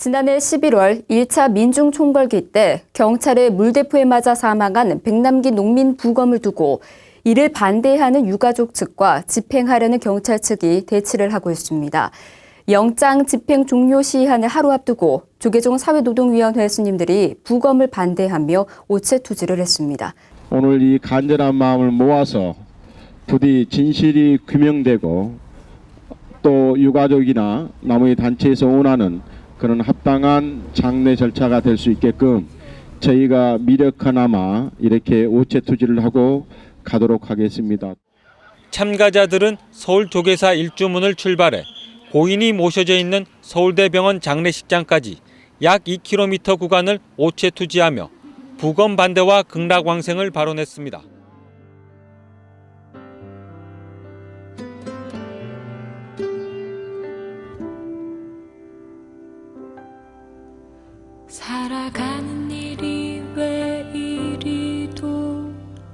지난해 11월 1차 민중총궐기 때 경찰의 물대포에 맞아 사망한 백남기 농민 부검을 두고 이를 반대하는 유가족 측과 집행하려는 경찰 측이 대치를 하고 있습니다. 영장 집행 종료 시한을 하루 앞두고 조계종 사회노동위원회 스님들이 부검을 반대하며 오체투지를 했습니다. 오늘 이 간절한 마음을 모아서 부디 진실이 규명되고 또 유가족이나 나머지 단체에서 원하는 그런 합당한 장례 절차가 될 수 있게끔 저희가 미력하나마 이렇게 오체 투지를 하고 가도록 하겠습니다. 참가자들은 서울 조계사 일주문을 출발해 고인이 모셔져 있는 서울대병원 장례식장까지 약 2km 구간을 오체 투지하며 부검 반대와 극락 왕생을 발언했습니다.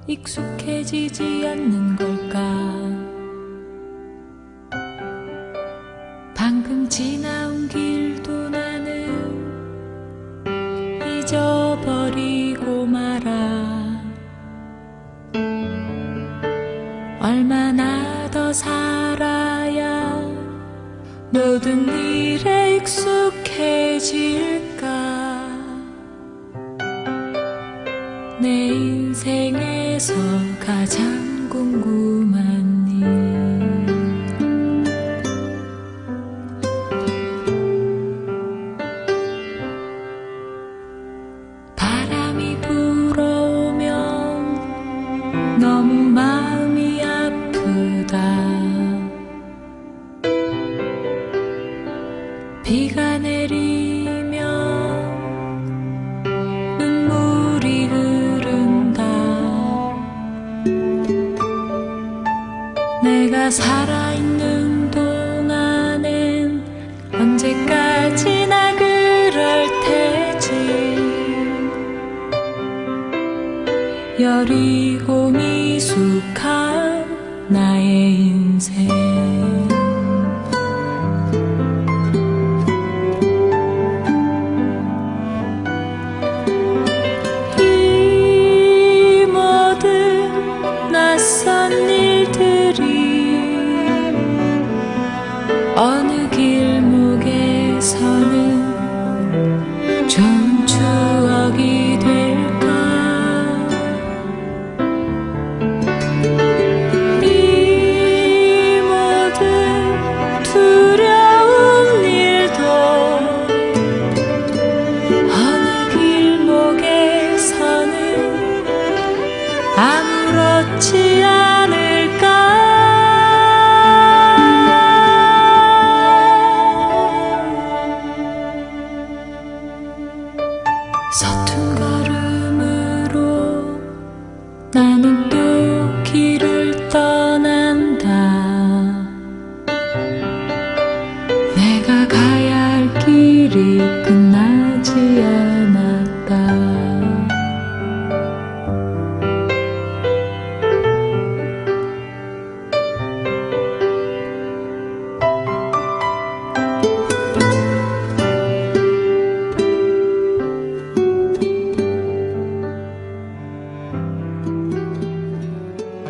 익숙해지지 않는 걸까? 방금 지나온 길도 나는 잊어버리고 말아. 얼마나 더 살아야 모든 일에 익숙해질 내 인생에서 가장 궁금한 살아있는 동안엔 언제까지나 그럴 테지? 여리고 미숙한 나의 인생 아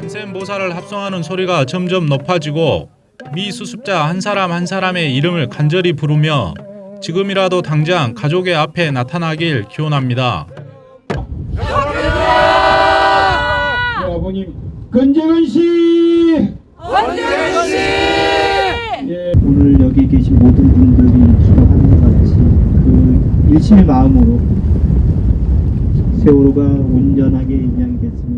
한센 보살을 합성하는 소리가 점점 높아지고 미 수습자 한 사람 한 사람의 이름을 간절히 부르며 지금이라도 당장 가족의 앞에 나타나길 기원합니다. 아버님 건재근 씨. 건재근 씨. 예. 오늘 여기 계신 모든 분들이 기도하는 것 같이 그 일심의 마음으로 세월호가 온전하게 좋겠습니다.